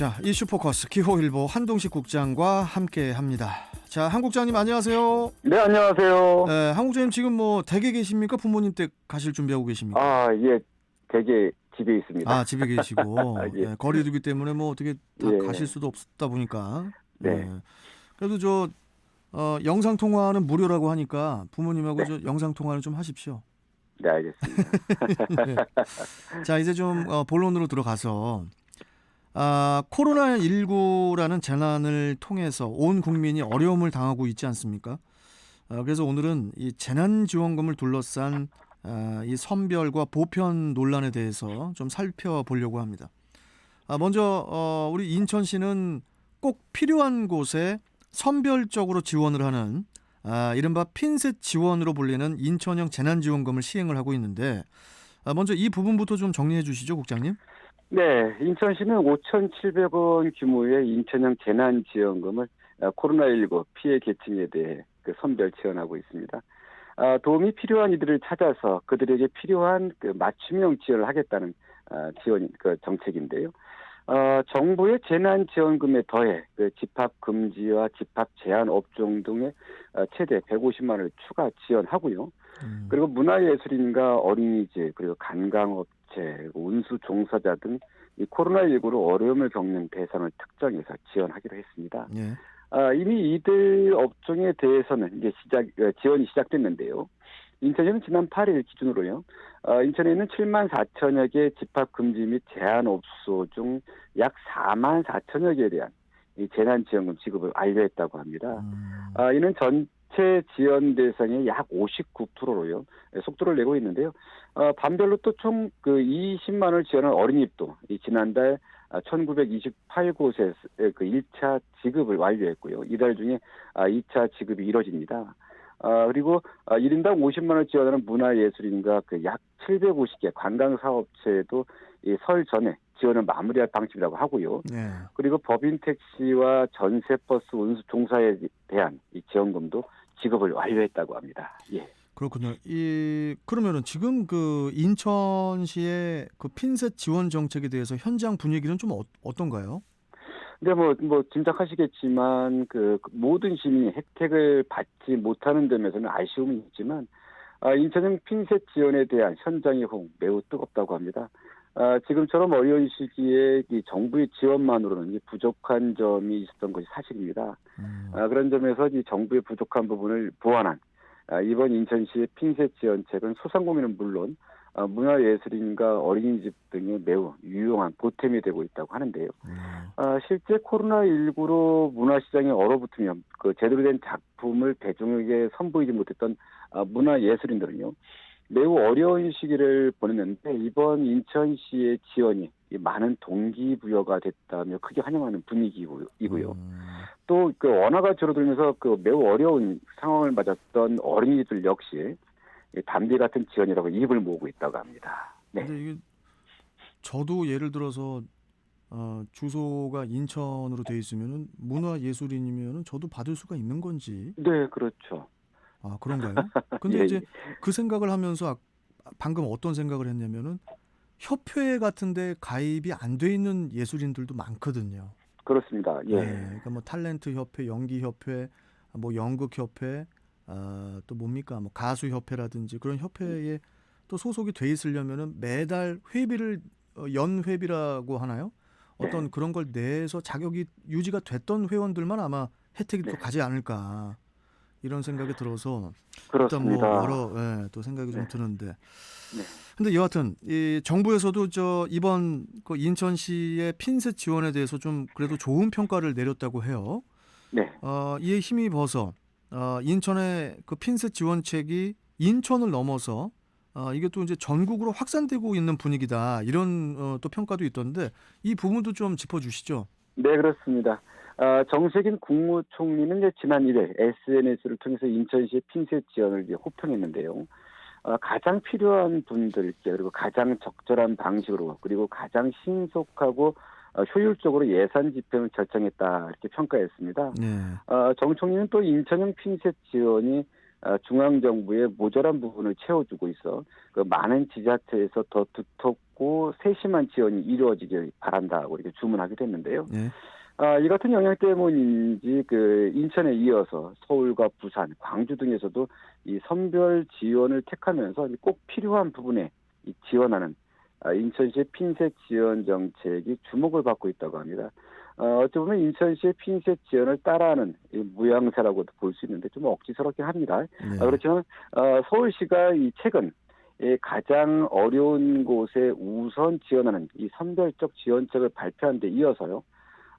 자, 이슈 포커스 기호일보 한동식 국장과 함께 합니다. 자, 한 국장님 안녕하세요. 네, 안녕하세요. 네, 한 국장님 지금 뭐 댁에 계십니까? 부모님 댁 가실 준비하고 계십니까? 아, 예, 되게 집에 있습니다. 아, 집에 계시고 예. 네, 거리두기 때문에 뭐 어떻게 다 예. 가실 수도 없다 보니까. 네. 그래도 저 어, 영상 통화는 무료라고 하니까 부모님하고 네. 저 영상 통화를 좀 하십시오. 네, 알겠습니다. 네. 자 이제 좀 어, 본론으로 들어가서 아, 코로나 19라는 재난을 통해서 온 국민이 어려움을 당하고 있지 않습니까? 아, 그래서 오늘은 이 재난지원금을 둘러싼 아, 이 선별과 보편 논란에 대해서 좀 살펴보려고 합니다. 아, 먼저 어, 우리 인천시는 꼭 필요한 곳에 선별적으로 지원을 하는 아, 이른바 핀셋 지원으로 불리는 인천형 재난지원금을 시행을 하고 있는데 아, 먼저 이 부분부터 좀 정리해 주시죠, 국장님. 네, 인천시는 5,700원 규모의 인천형 재난지원금을 아, 코로나19 피해 계층에 대해 그 선별 지원하고 있습니다. 아, 도움이 필요한 이들을 찾아서 그들에게 필요한 그 맞춤형 지원을 하겠다는 아, 지원 그 정책인데요. 어, 정부의 재난지원금에 더해 그 집합 금지와 집합 제한 업종 등의 어, 최대 150만 원을 추가 지원하고요. 음, 그리고 문화예술인과 어린이집 그리고 관광업 체 그리고 운수 종사자 등 이 코로나19로 어려움을 겪는 대상을 특정해서 지원하기로 했습니다. 예. 아, 이미 이들 업종에 대해서는 이제 시작 어, 지원이 시작됐는데요. 인천시는 지난 8일 기준으로요. 어, 인천에 있는 7만 4천여 개 집합 금지 및 제한 업소 중 약 4만 4천여 개에 대한 이 재난지원금 지급을 완료했다고 합니다. 음, 아, 이는 전 체 지원 대상의 약 59%로요. 속도를 내고 있는데요. 어, 반별로 또 총 그 20만 원을 지원한 어린이집도 이 지난달 1928곳에 그 1차 지급을 완료했고요. 이달 중에 아, 2차 지급이 이뤄집니다. 아, 그리고 아, 1인당 50만 원 지원하는 문화예술인과 그 약 750개 관광사업체도 이 설 전에 지원을 마무리할 방침이라고 하고요. 예. 그리고 법인 택시와 전세버스 운수 종사에 대한 이 지원금도 지급을 완료했다고 합니다. 예. 그렇군요. 이 그러면은 지금 그 인천시의 그 핀셋 지원 정책에 대해서 현장 분위기는 좀 어, 어떤가요? 근데 뭐, 뭐, 짐작하시겠지만, 그, 모든 시민이 혜택을 받지 못하는 점에서는 아쉬움이 있지만, 아, 인천은 핀셋 지원에 대한 현장의 호응 매우 뜨겁다고 합니다. 아, 지금처럼 어려운 시기에 이 정부의 지원만으로는 이 부족한 점이 있었던 것이 사실입니다. 음, 아, 그런 점에서 이 정부의 부족한 부분을 보완한 아, 이번 인천시의 핀셋 지원책은 소상공인은 물론 아, 문화예술인과 어린이집 등에 매우 유용한 보탬이 되고 있다고 하는데요. 네. 아, 실제 코로나19로 문화시장에 얼어붙으면 그 제대로 된 작품을 대중에게 선보이지 못했던 아, 문화예술인들은요. 매우 어려운 시기를 보냈는데 이번 인천시의 지원이 이 많은 동기부여가 됐다며 크게 환영하는 분위기이고요. 음, 또그 원화가 줄어들면서 그 매우 어려운 상황을 맞았던 어린이들 역시 이 담비 같은 지원이라고 입을 모으고 있다고 합니다. 네. 근데 이게 저도 예를 들어서 어, 주소가 인천으로 돼 있으면은 문화예술인이면은 저도 받을 수가 있는 건지 네, 그렇죠. 아 그런가요? 근데 예, 이제 예. 그 생각을 하면서 아- 방금 어떤 생각을 했냐면은 협회 같은데 가입이 안 돼 있는 예술인들도 많거든요. 그렇습니다. 예. 네, 그러니까 뭐 탤런트 협회, 연기 협회, 뭐 연극 협회, 아, 또 뭡니까 뭐 가수 협회라든지 그런 협회에 또 소속이 돼 있으려면은 매달 회비를 어, 연 회비라고 하나요? 어떤 네. 그런 걸 내서 자격이 유지가 됐던 회원들만 아마 혜택이 또 네. 가지 않을까 이런 생각이 들어서 일단 그렇습니다. 뭐 여러 예, 또 생각이 좀 네. 드는데. 네. 근데 여하튼 이 정부에서도 저 이번 그 인천시의 핀셋 지원에 대해서 좀 그래도 좋은 평가를 내렸다고 해요. 네. 어, 이에 힘입어서 어, 인천의 그 핀셋 지원책이 인천을 넘어서 어, 이게 또 이제 전국으로 확산되고 있는 분위기다 이런 어, 또 평가도 있던데 이 부분도 좀 짚어주시죠. 네, 그렇습니다. 아, 정세균 국무총리는 이제 지난 1일 SNS를 통해서 인천시의 핀셋 지원을 이제 호평했는데요. 아, 가장 필요한 분들께 그리고 가장 적절한 방식으로 그리고 가장 신속하고 어, 효율적으로 예산 집행을 결정했다 이렇게 평가했습니다. 네. 어, 정 총리는 또 인천형 핀셋 지원이 아, 중앙 정부의 모자란 부분을 채워주고 있어 그 많은 지자체에서 더 두텁고 세심한 지원이 이루어지길 바란다고 이렇게 주문하기도 했는데요. 예. 아, 이 같은 영향 때문인지 그 인천에 이어서 서울과 부산, 광주 등에서도 이 선별 지원을 택하면서 꼭 필요한 부분에 이 지원하는 아, 인천시의 핀셋 지원 정책이 주목을 받고 있다고 합니다. 어, 어찌 보면 인천시의 핀셋 지원을 따라하는 이 무양새라고도 볼 수 있는데 좀 억지스럽긴 합니다. 네. 아, 그렇지만 어, 서울시가 이 최근 이 가장 어려운 곳에 우선 지원하는 이 선별적 지원책을 발표한 데 이어서요.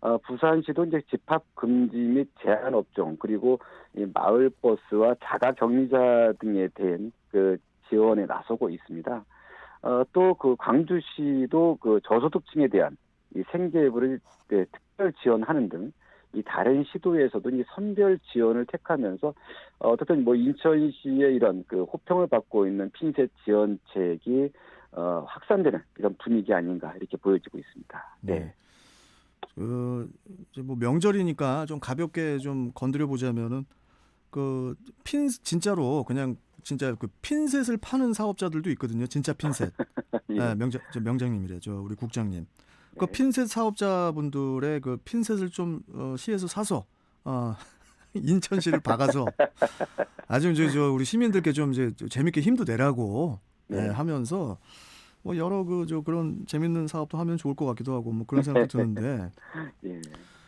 어, 부산시도 이제 집합 금지 및 제한 업종 그리고 이 마을 버스와 자가 격리자 등에 대한 그 지원에 나서고 있습니다. 어, 또 그 광주시도 그 저소득층에 대한 이 생계부를 네, 특별 지원하는 등 이 다른 시도에서도 이 선별 지원을 택하면서 어, 어떻든 뭐 인천시의 이런 그 호평을 받고 있는 핀셋 지원책이 어, 확산되는 이런 분위기 아닌가 이렇게 보여지고 있습니다. 네. 그 이제 뭐 명절이니까 좀 가볍게 좀 건드려 보자면은 그 핀 진짜로 그냥 진짜 그 핀셋을 파는 사업자들도 있거든요. 진짜 핀셋. 예. 네, 명장 저 명장님이래. 저 우리 국장님. 그 네. 핀셋 사업자분들의 그 핀셋을 좀 어, 시에서 사서 어, 인천시를 박아서 아주 저, 저 우리 시민들께 좀 이제 재밌게 힘도 내라고 네, 네. 하면서 뭐 여러 그 저 그런 재밌는 사업도 하면 좋을 것 같기도 하고 뭐 그런 생각도 드는데 예.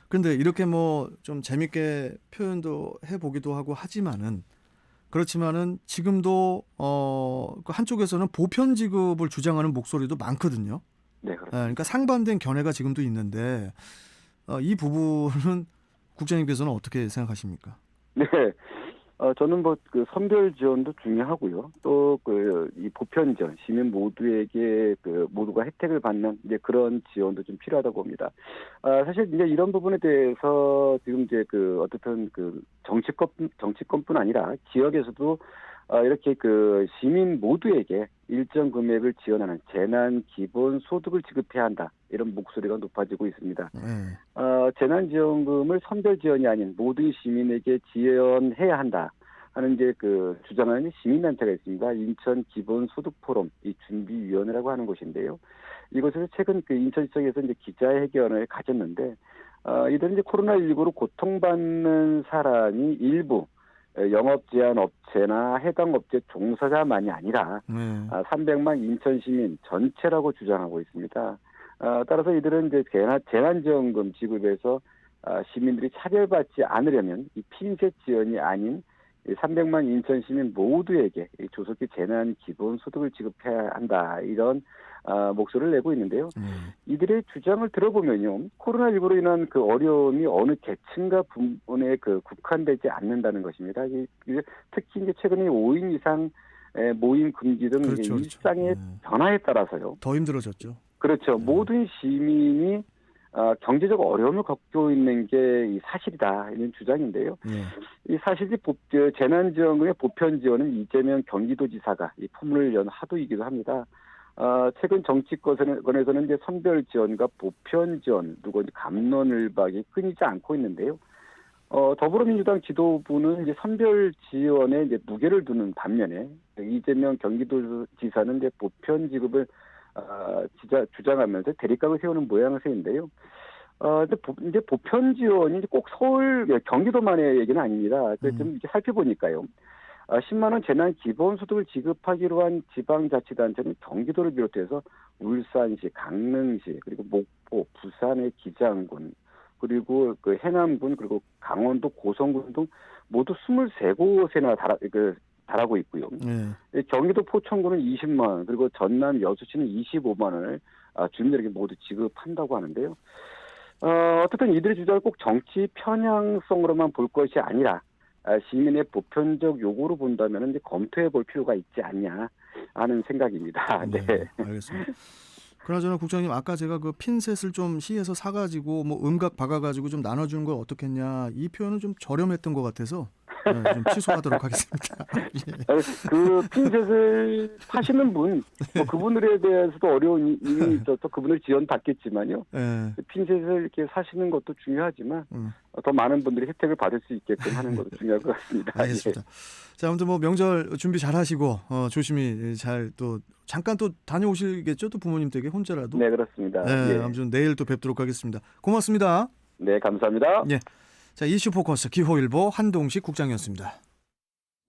근데 이렇게 뭐 좀 재밌게 표현도 해 보기도 하고 하지만은 그렇지만은 지금도 어그 한쪽에서는 보편 지급을 주장하는 목소리도 많거든요. 네, 예, 그렇습니다. 그러니까 상반된 견해가 지금도 있는데 어, 이 부분은 국장님께서는 어떻게 생각하십니까? 네. 어, 저는 뭐 그 선별 지원도 중요하고요. 또 그 이 보편 지원, 시민 모두에게 그 모두가 혜택을 받는 이제 그런 지원도 좀 필요하다고 봅니다. 아, 사실 이제 이런 부분에 대해서 지금 이제 그 어떻든 그 정치권 정치권뿐 아니라 지역에서도 어, 이렇게 그 시민 모두에게 일정 금액을 지원하는 재난 기본 소득을 지급해야 한다 이런 목소리가 높아지고 있습니다. 예. 어, 재난 지원금을 선별 지원이 아닌 모든 시민에게 지원해야 한다 하는 이제 그 주장하는 시민단체가 있습니다. 인천 기본 소득 포럼 이 준비위원회라고 하는 곳인데요. 이곳에서 최근 그 인천시청에서 이제 기자회견을 가졌는데 어, 이들은 이제 코로나19로 고통받는 사람이 일부 어, 영업 제한 업체나 해당 업체 종사자만이 아니라 네. 아, 300만 인천 시민 전체라고 주장하고 있습니다. 아, 따라서 이들은 이제 재난, 재난지원금 지급에서 아, 시민들이 차별받지 않으려면 이 핀셋 지원이 아닌 이 300만 인천 시민 모두에게 이 조속히 재난 기본 소득을 지급해야 한다 이런 아, 목소리를 내고 있는데요. 네. 이들의 주장을 들어보면요, 코로나19로 인한 그 어려움이 어느 계층과 부분에 그 국한되지 않는다는 것입니다. 이- 특히 이제 최근에 5인 이상 에, 모임 금지 등 그렇죠, 그렇죠. 일상의 네. 변화에 따라서요. 더 힘들어졌죠. 그렇죠. 네. 모든 시민이 아, 경제적 어려움을 겪고 있는 게이 사실이다 이런 주장인데요. 예. 이 사실이 보- 재난지원금의 보편 지원은 이재명 경기도지사가 이 포문을 연 하도이기도 합니다. 어, 최근 정치권에서는 이제 선별 지원과 보편 지원, 누구 감론을박이 끊이지 않고 있는데요. 어, 더불어민주당 지도부는 이제 선별 지원에 이제 무게를 두는 반면에 이재명 경기도지사는 이제 보편 지급을 어, 지자, 주장하면서 대립각을 세우는 모양새인데요. 어, 근데 보, 이제 보편 지원이 꼭 서울, 예, 경기도만의 얘기는 아닙니다. 그래서 좀 이렇게 살펴보니까요. 아, 10만 원 재난 기본소득을 지급하기로 한 지방자치단체는 경기도를 비롯해서 울산시, 강릉시, 그리고 목포, 부산의 기장군, 그리고 그 해남군, 그리고 강원도 고성군 등 모두 23곳에나 달하, 그, 달하고 있고요. 예. 이 경기도 포천구는 20만 원, 그리고 전남 여수시는 25만 원을 아, 주민들에게 모두 지급한다고 하는데요. 어, 어쨌든 이들의 주장을 꼭 정치 편향성으로만 볼 것이 아니라 아, 시민의 보편적 요구로 본다면 이제 검토해 볼 필요가 있지 않냐 하는 생각입니다. 네. 알겠습니다. 그나저나 국장님 아까 제가 그 핀셋을 좀 시에서 사가지고 뭐 음각 박아가지고 좀 나눠주는 걸 어떻겠냐 이 표현은 좀 저렴했던 것 같아서 네, 좀 취소하도록 하겠습니다. 예. 그 핀셋을 파시는 분, 뭐 그분들에 대해서도 어려운 이미 또, 또 그분을 지원받겠지만요. 예. 핀셋을 이렇게 사시는 것도 중요하지만 음. 더 많은 분들이 혜택을 받을 수 있게끔 하는 것도 중요할 것 같습니다. 알겠습니다. 자, 아무튼 뭐 명절 준비 잘 하시고 어, 조심히 잘 또 잠깐 또 다녀오시겠죠? 또 부모님 댁에 혼자라도. 네, 그렇습니다. 네, 예. 아무튼 내일 또 뵙도록 하겠습니다. 고맙습니다. 네, 감사합니다. 자, 이슈 포커스 기호일보 한동식 국장이었습니다.